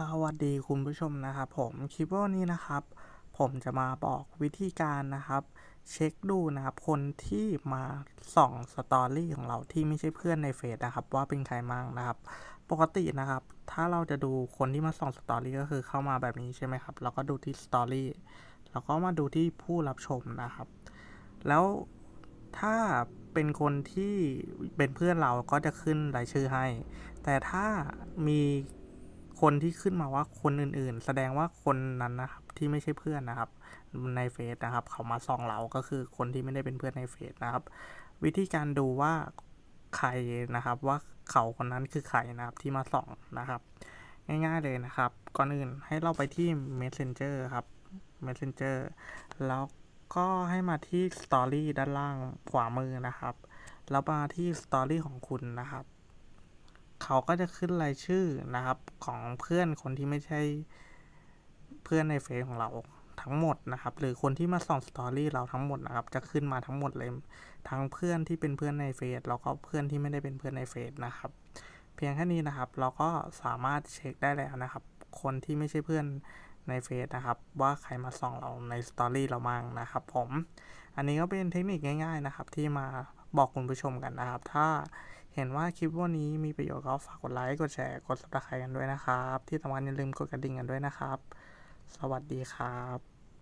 สวัสดีคุณผู้ชมนะครับผมคลิปวันนี้นะครับ ผมจะมาบอกวิธีการนะครับ เช็คดูนะครับคนที่มาส่องสตอรี่ของเราที่ไม่ใช่เพื่อนในเฟซนะครับ ว่าเป็นใครมั่งนะครับ ปกตินะครับ ถ้าเราจะดูคนที่มาส่องสตอรี่ก็คือเข้ามาแบบนี้ใช่ไหมครับเราก็ดูที่สตอรี่แล้วก็มาดูที่ผู้รับชมนะครับ แล้วถ้าเป็นคนที่เป็นเพื่อนเราก็จะขึ้นรายชื่อให้ แต่ถ้ามี คนที่ขึ้นมาว่าคนอื่นๆ แสดงว่าคนนั้นนะครับที่ไม่ใช่เพื่อนนะครับ ในเฟซนะครับ เขามาส่องเราก็คือคนที่ไม่ได้เป็นเพื่อนในเฟซนะครับ วิธีการดูว่าใครนะครับว่าเขาคนนั้นคือใครนะครับที่มาส่องนะครับ ง่ายๆเลยนะครับ ก่อนอื่นให้เราไปที่ Messenger ครับ Messenger แล้วก็ให้มาที่ Story ด้านล่างขวามือนะครับ แล้วมาที่ Story ของคุณนะครับ เขาก็จะขึ้นรายชื่อนะครับของเพื่อนคนที่ไม่ใช่เพื่อนในเฟซของเราทั้งหมดนะครับ หรือคนที่มาส่องสตอรี่เราทั้งหมดนะครับ จะขึ้นมาทั้งหมดเลย ทั้งเพื่อนที่เป็นเพื่อนในเฟซแล้วก็เพื่อนที่ไม่ได้เป็นเพื่อนในเฟซนะครับ เพียงแค่นี้นะครับ เราก็สามารถเช็คได้แล้วนะครับ คนที่ไม่ใช่เพื่อนในเฟซนะครับ ว่าใครมาส่องเราในสตอรี่เรามั่งนะครับ ผม อันนี้ก็เป็นเทคนิคง่าย ๆนะครับ ที่มา บอกคุณผู้ชมกันนะครับ ถ้าเห็นว่าคลิปวันนี้มีประโยชน์ก็ฝากกดไลค์ กดแชร์ กดสับสไครต์กันด้วยนะครับ ที่สำคัญอย่าลืมกดกระดิ่งกันด้วยนะครับ สวัสดีครับ